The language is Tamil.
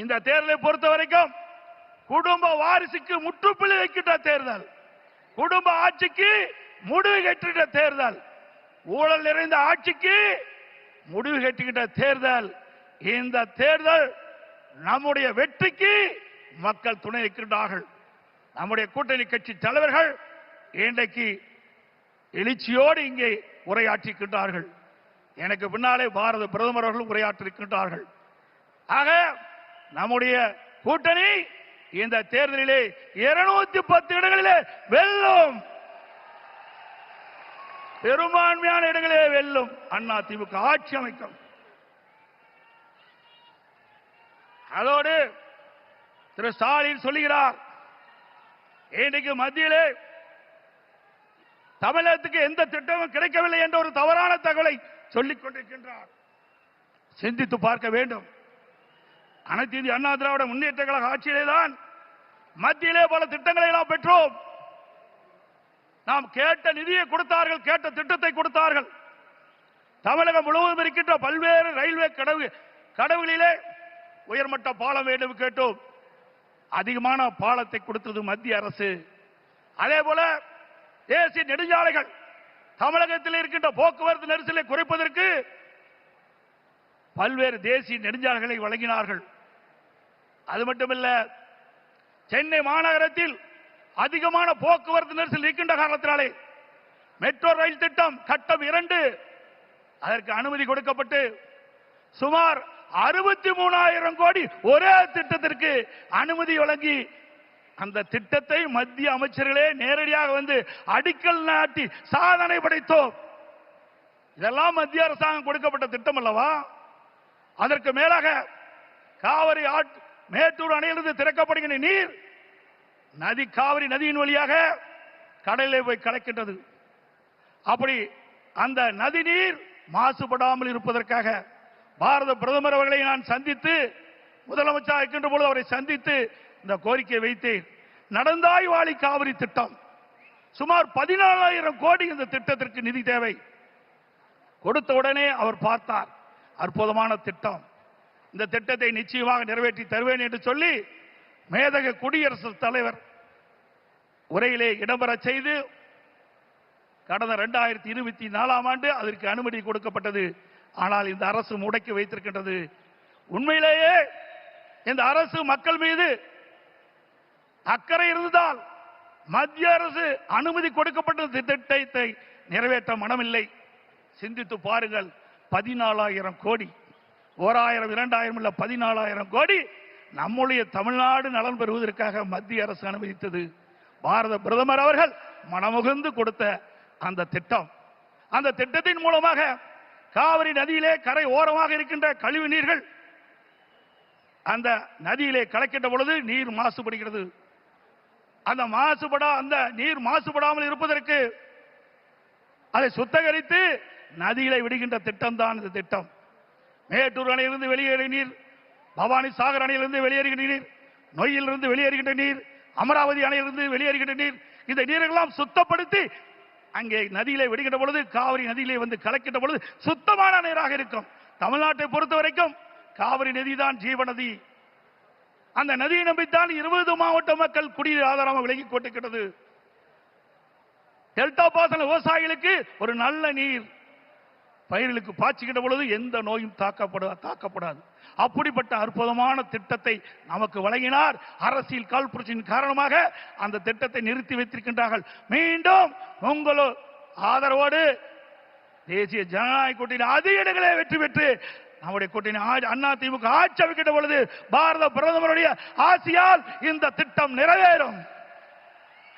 இந்த தேர்தலை பொறுத்த வரைக்கும் குடும்ப வாரிசுக்கு முற்றுப்புள்ளி வைக்கின்ற தேர்தல் குடும்ப ஆட்சிக்கு முடிவு கட்டுகின்ற தேர்தல் ஊழல் நிறைந்த ஆட்சிக்கு முடிவு கட்டுகின்ற தேர்தல். இந்த தேர்தல் நம்முடைய வெற்றிக்கு மக்கள் துணை இருக்கின்றார்கள் நம்முடைய கூட்டணி கட்சி தலைவர்கள் இன்றைக்கு எழுச்சியோடு இங்கே உரையாற்றிருக்கின்றார்கள் எனக்கு பின்னாலே பாரத பிரதமர் அவர்கள் உரையாற்றிருக்கின்றார்கள். ஆக நம்முடைய கூட்டணி இந்த தேர்தலிலே இருநூத்தி பத்து இடங்களிலே வெல்லும். பெரும்பான்மையான இடங்களிலே வெல்லும். அண்ணா திமுக ஆட்சி அமைக்கும். அதோடு திரு ஸ்டாலின் சொல்லுகிறார் இன்றைக்கு மத்தியிலே தமிழகத்துக்கு எந்த திட்டமும் கிடைக்கவில்லை என்ற ஒரு தவறான தகவலை சொல்லிக் கொண்டிருக்கின்றார். சிந்தித்து பார்க்க வேண்டும். அனைத்து இந்திய அண்ணா திராவிட முன்னேற்ற கழக ஆட்சியிலே தான் மத்தியிலே பல திட்டங்களை எல்லாம் பெற்றோம். நாம் கேட்ட நிதியை கொடுத்தார்கள் கேட்ட திட்டத்தை கொடுத்தார்கள். தமிழகம் முழுவதும் இருக்கின்ற பல்வேறு ரயில்வே கடவு கடவுளிலே உயர்மட்ட பாலம் வேண்டும் கேட்டோம். அதிகமான பாலத்தை கொடுத்தது மத்திய அரசு. அதே போல தேசிய நெடுஞ்சாலைகள் தமிழகத்தில் இருக்கின்ற போக்குவரத்து நெரிசலை குறைப்பதற்கு பல்வேறு தேசிய நெடுஞ்சாலைகளை வழங்கினார்கள். அது மட்டுமல்ல சென்னை மாநகரத்தில் அதிகமான போக்குவரத்து நெரிசல் இருக்கின்ற காரணத்தினாலே மெட்ரோ ரயில் திட்டம் கட்டம் இரண்டு அதற்கு அனுமதி கொடுக்கப்பட்டு சுமார் அறுபத்தி மூணாயிரம் கோடி ஒரே திட்டத்திற்கு அனுமதி வழங்கி அந்த திட்டத்தை மத்திய அமைச்சர்களே நேரடியாக வந்து அடிக்கல் நாட்டி சாதனை படைத்தோம். இதெல்லாம் மத்திய அரசாங்கம் கொடுக்கப்பட்ட திட்டம் அல்லவா? அதற்கு மேலாக காவிரி ஆட் மேட்டூர் அணையிலிருந்து திறக்கப்படுகின்ற நீர் நதி காவிரி நதியின் வழியாக கடலில் போய் கலக்கின்றது. அப்படி அந்த நதி நீர் மாசுபடாமல் இருப்பதற்காக பாரத பிரதமர் அவர்களை நான் சந்தித்து முதலமைச்சர் இருக்கின்ற பொழுது அவரை சந்தித்து இந்த கோரிக்கையை வைத்தேன். நடந்தாய் வாழி காவிரி திட்டம். சுமார் பதினாலாயிரம் கோடி இந்த திட்டத்திற்கு நிதி தேவை. கொடுத்த உடனே அவர் பார்த்தார் அற்புதமான திட்டம். இந்த திட்டத்தை நிச்சயமாக நிறைவேற்றி தருவேன் என்று சொல்லி மேதக குடியரசுத் தலைவர் உரையிலே இடம்பெறச் செய்து கடந்த இரண்டாயிரத்தி இருபத்தி நாலாம் ஆண்டு அதற்கு அனுமதி கொடுக்கப்பட்டது. ஆனால் இந்த அரசு முடக்கி வைத்திருக்கின்றது. உண்மையிலேயே இந்த அரசு மக்கள் மீது அக்கறை இருந்தால் மத்திய அரசு அனுமதி கொடுக்கப்பட்ட திட்டத்தை நிறைவேற்ற மனமில்லை. சிந்தித்து பாருங்கள் பதினாலாயிரம் கோடி. ஓராயிரம் இரண்டாயிரம் இல்ல பதினாலாயிரம் கோடி நம்முடைய தமிழ்நாடு நலன் பெறுவதற்காக மத்திய அரசு அனுமதித்தது. பாரத பிரதமர் அவர்கள் மனமுகந்து கொடுத்த அந்த திட்டம். அந்த திட்டத்தின் மூலமாக காவிரி நதியிலே கரை ஓரமாக இருக்கின்ற கழிவு நீர்கள் அந்த நதியிலே கலக்கின்ற பொழுது நீர் மாசுபடுகிறது. அந்த மாசுபடா அந்த நீர் மாசுபடாமல் இருப்பதற்கு அதை சுத்தகரித்து நதியிலே விடுகின்ற திட்டம் தான் இந்த திட்டம். மேட்டூர் அணையிலிருந்து வெளியேறிய நீர் பவானி சாகர் அணையிலிருந்து வெளியேறுகின்ற நீர் நொய்யிலிருந்து வெளியேறுகின்ற நீர் அமராவதி அணையிலிருந்து வெளியேறுகின்ற நீர் இந்த நீரெல்லாம் சுத்தப்படுத்தி அங்கே நதியிலே விடுகின்ற பொழுது காவிரி நதியிலே வந்து கலக்கின்ற பொழுது சுத்தமான நீராக இருக்கும். தமிழ்நாட்டை பொறுத்த வரைக்கும் காவிரி நதிதான் ஜீவநதி அந்த நதியை நம்பித்தான் இருபது மாவட்ட மக்கள் குடிநீர் ஆதாரமாக விலகி கொண்டிருக்கிறது டெல்டா பாசன விவசாயிகளுக்கு ஒரு நல்ல நீர். பயிர்களுக்கு பாய்ச்சுகின்ற பொழுது எந்த நோயும் தாக்கப்பட தாக்கப்படாது. அப்படிப்பட்ட அற்புதமான திட்டத்தை நமக்கு வழங்கினார் அரசியல் கால்புரட்சியின் காரணமாக அந்த திட்டத்தை நிறுத்தி வைத்திருக்கின்றார்கள். மீண்டும் உங்களோ ஆதரவோடு தேசிய ஜனநாயக கூட்டணி அதிக இடங்களே வெற்றி பெற்று நம்முடைய கூட்டணி அண்ணா திமுக ஆட்சி அமைக்கின்ற பொழுது பாரத பிரதமருடைய ஆசியால் இந்த திட்டம் நிறைவேறும்.